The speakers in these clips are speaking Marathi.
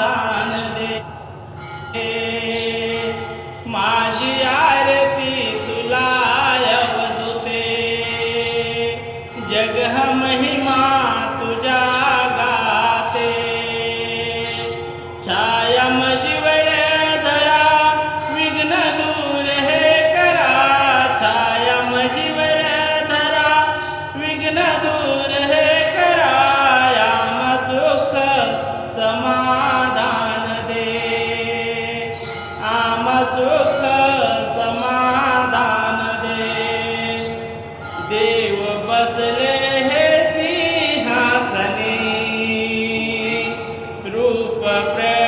दान दे prayer.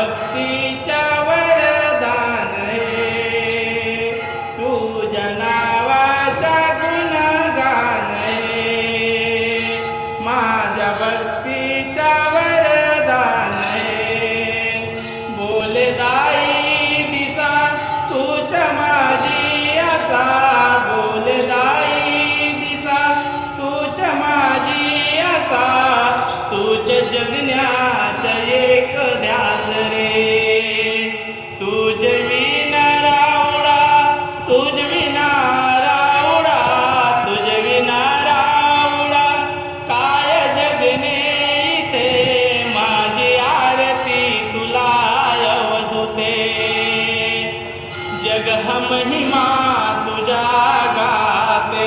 भक्तीच्या वरदान तू जनावाचा गुणगान माझ्या भक्ती जगह महिमा तुझा गाते।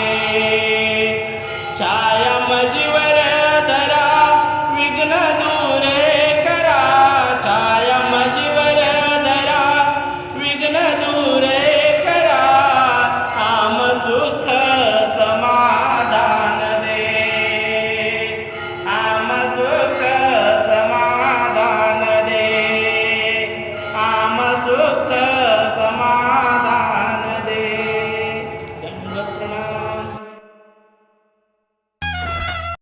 छाया मजीवर धरा विघ्न दूरे करा। छाया मजीवर धरा विघ्न दूरे करा। आम सुख समाधान दे। आम सुख समाधान दे। आम सुख